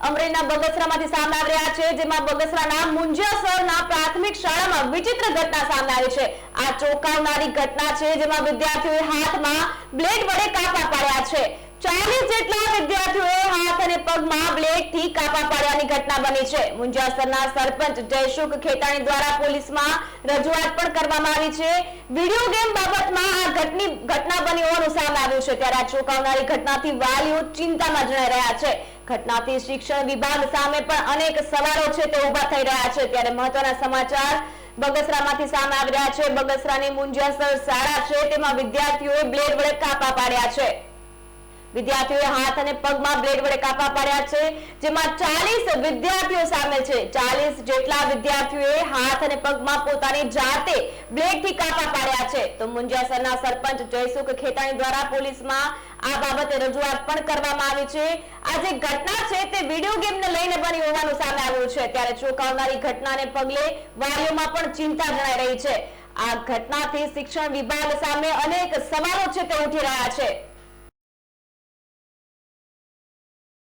અમરેલીના બગસરામાંથી સામે આવી છે, જેમાં બગસરાના મુંજિયાસરના પ્રાથમિક શાળામાં વિચિત્ર ઘટના સામે આવી છે. આ ચોંકાવનારી ઘટના છે, જેમાં વિદ્યાર્થીઓએ હાથમાં બ્લેડ વડે કાપા પાડ્યા છે. ચાલીસ જેટલા વિદ્યાર્થીઓએ હાથ અને પગમાં બ્લેડથી કાપા પાડવાની ઘટના બની છે. મુંજિયાસરના સરપંચ જયશુખ ખેતાણી દ્વારા પોલીસમાં રજૂઆત પણ કરવામાં આવી છે. વીડિયો ગેમ બાબતમાં ઘટની બની હોવાનું સામે આવ્યું છે. ત્યારે આ ચોંકાવનારી ઘટનાથી વાલીઓ ચિંતામાં જણાઈ રહ્યા છે. ઘટનાથી શિક્ષણ વિભાગ સામે પણ અનેક સવાલો છે તે ઊભા થઈ રહ્યા છે. ત્યારે મહત્વના સમાચાર બગસરામાંથી સામે આવી રહ્યા છે. બગસરાની મુંજિયાસર શાળા છે. તેમાં વિદ્યાર્થીઓએ બ્લેડ વડે કાપા પાડ્યા છે. વિદ્યાર્થીઓએ હાથ અને પગમાં બ્લેડ વડે કાપા પાડ્યા છે, જેમાં ચાલીસ વિદ્યાર્થીઓ સામેલ છે. ચાલીસ જેટલા વિદ્યાર્થીઓએ હાથ અને પગમાં પોતાની જાતે બ્લેડથી કાપા પાડ્યા છે. તો મુંજિયાસરના સરપંચ જયસુખ ખેતાણી દ્વારા પોલીસમાં આ બાબતે રજૂઆત પણ કરવામાં આવી છે. આ જે ઘટના છે તે વીડિયો ગેમને લઈને બની હોવાનું સામે આવ્યું છે. ત્યારે ચોંકાવનારી ઘટનાને પગલે વાલીઓમાં પણ ચિંતા જણાઈ રહી છે. આ ઘટનાથી શિક્ષણ વિભાગ સામે અનેક સવાલો છે તે ઉઠી રહ્યા છે.